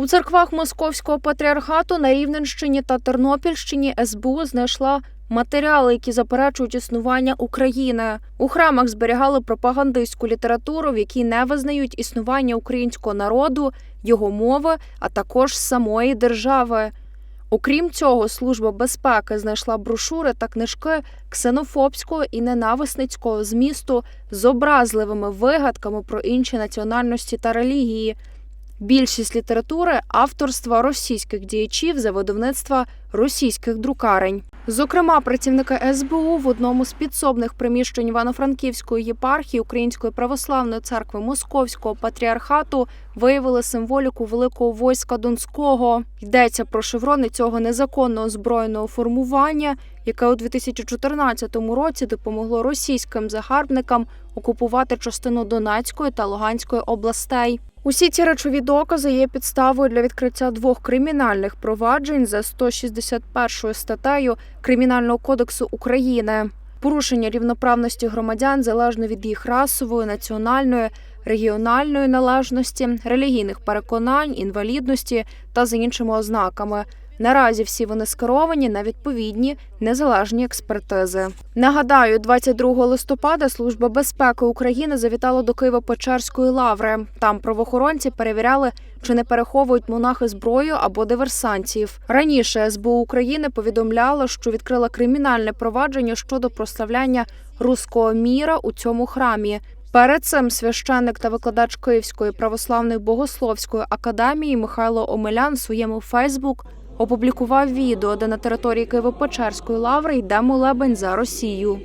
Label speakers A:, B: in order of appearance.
A: У церквах Московського патріархату на Рівненщині та Тернопільщині СБУ знайшла матеріали, які заперечують існування України. У храмах зберігали пропагандистську літературу, в якій не визнають існування українського народу, його мови, а також самої держави. Окрім цього, служба безпеки знайшла брошури та книжки ксенофобського і ненависницького змісту з образливими вигадками про інші національності та релігії. Більшість літератури авторства російських діячів за видавництва російських друкарень. Зокрема, працівники СБУ в одному з підсобних приміщень Івано-Франківської єпархії Української православної церкви Московського патріархату виявили символіку великого войска Донського. Йдеться про шеврони цього незаконного збройного формування, яке у 2014 році допомогло російським загарбникам окупувати частину Донецької та Луганської областей. Усі ці речові докази є підставою для відкриття двох кримінальних проваджень за 161 статтею Кримінального кодексу України. Порушення рівноправності громадян залежно від їх расової, національної, регіональної належності, релігійних переконань, інвалідності та за іншими ознаками. Наразі всі вони скеровані на відповідні незалежні експертизи. Нагадаю, 22 листопада Служба безпеки України завітала до Києво-Печерської лаври. Там правоохоронці перевіряли, чи не переховують монахи зброю або диверсантів. Раніше СБУ України повідомляла, що відкрила кримінальне провадження щодо прославляння руського міра у цьому храмі. Перед цим священник та викладач Київської православної богословської академії Михайло Омелян в своєму Фейсбук опублікував відео, де на території Києво-Печерської лаври йде молебень за Росію.